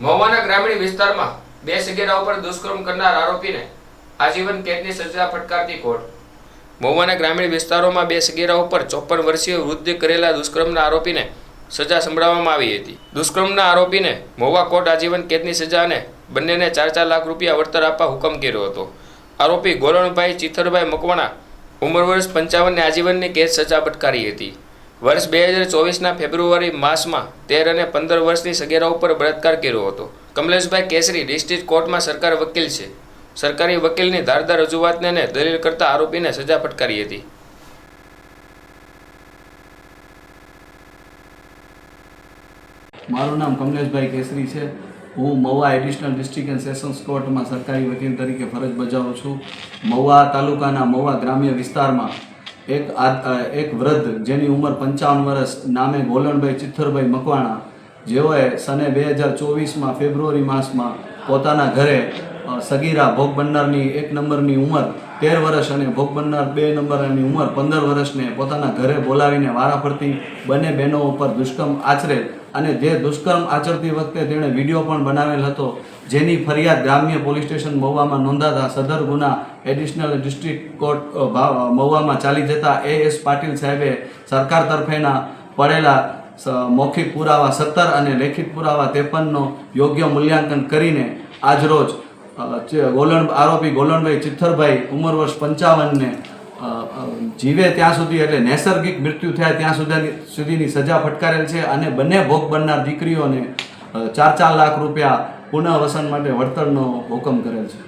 મહુવાના ગ્રામીણ વિસ્તારમાં બે સગીરા ઉપર દુષ્કર્મ કરનાર આરોપીને આજીવન કેદની સજા ફટકારતી કોર્ટ. મહુવાના ગ્રામીણ વિસ્તારોમાં બે સગીરા ઉપર ચોપન વર્ષીય વૃદ્ધ કરેલા દુષ્કર્મના આરોપીને સજા સંભળાવવામાં આવી હતી. દુષ્કર્મના આરોપીને મહુવા કોર્ટ આજીવન કેદની સજા અને બંનેને ચાર ચાર લાખ રૂપિયા વળતર આપવા હુકમ કર્યો હતો. આરોપી ગોરણભાઈ ચિથરભાઈ મકવાણા ઉંમર વર્ષ પંચાવનને આજીવનની કેદ સજા ફટકારી હતી. વર્ષ બે હજાર ચોવીસના ફેબ્રુઆરી માસમાં તેર અને પંદર વર્ષની સગેરા ઉપર બળાત્કાર કર્યો હતો. કમલેશભાઈ કેસરી ડિસ્ટ્રિક્ટ કોર્ટમાં સરકાર વકીલ છે. સરકારી વકીલની ધારદાર રજૂઆતને દલીલ કરતા આરોપીને સજા ફટકારી હતી. મારું નામ કમલેશભાઈ કેસરી છે. હું Mahuva additional district and sessions કોર્ટમાં સરકારી વકીલ તરીકે ફરજ બજાવું છું. મહુવા તાલુકાના મહુવા ગ્રામ્ય વિસ્તારમાં એક એક વૃદ્ધ જેની ઉંમર પંચાવન વર્ષ, નામે ગોલણભાઈ ચિથ્થરભાઈ મકવાણા, જેઓએ સને બે હજાર ચોવીસમાં ફેબ્રુઆરી માસમાં પોતાના ઘરે સગીરા ભોગ બનનારની એક નંબરની ઉંમર તેર વર્ષ અને ભોગ બનનાર બે નંબરની ઉંમર પંદર વર્ષને પોતાના ઘરે બોલાવીને વારાફરતી બંને બહેનો ઉપર દુષ્કર્મ આચરે અને જે દુષ્કર્મ આચરતી વખતે તેણે વીડિયો પણ બનાવેલ હતો, જેની ફરિયાદ ગ્રામ્ય પોલીસ સ્ટેશન મહુવામાં નોંધાતા સદર ગુના એડિશનલ ડિસ્ટ્રિક્ટ કોર્ટ મહુવામાં ચાલી જતા એ એસ પાટીલ સાહેબે સરકાર તરફેના પડેલા મૌખિક પુરાવા, સત્તર અને લેખિત પુરાવા, ત્રેપનનો યોગ્ય મૂલ્યાંકન કરીને આજરોજ ગોલણ, આરોપી ગોલણભાઈ ચિત્થરભાઈ ઉંમર વર્ષ પંચાવનને જીવે ત્યાં સુધી એટલે નૈસર્ગિક મૃત્યુ થયા ત્યાં સુધી સુધીની સજા ફટકારેલ છે અને બંને ભોગ બનનાર દીકરીઓને ચાર ચાર લાખ રૂપિયા પુનઃવસન માટે વળતરનો હુકમ કરેલ છે.